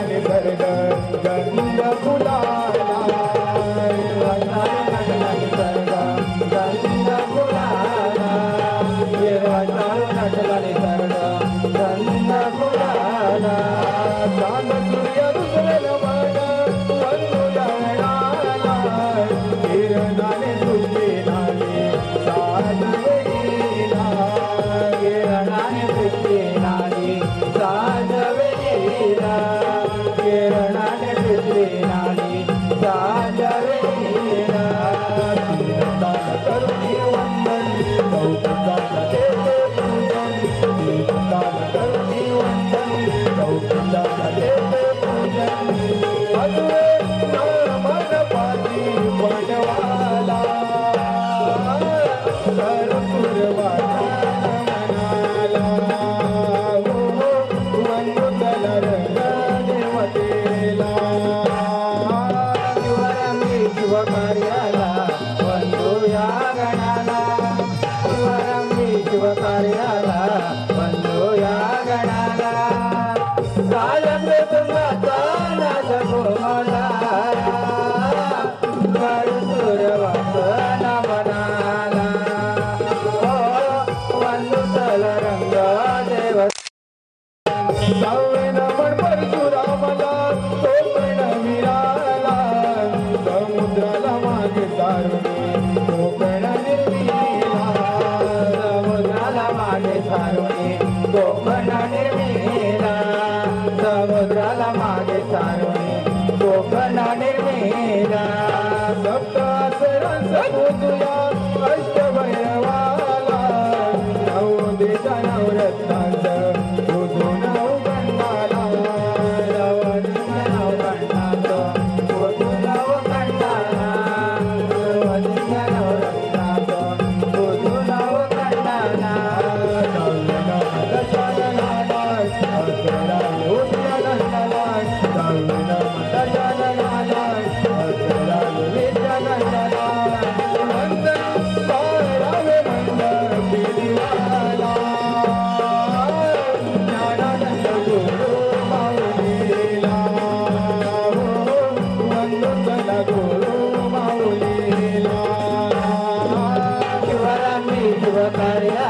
जाने भर जा पर्याला बंधो या गणाला. कालम तुंगाचा नाद कोमला. मरुसूर वासना मनाला. हो वंदुतल रंग देव. सौवेन पण परशुरामला तो पण विराला समुद्राला मागे दारुणी రామ कार्या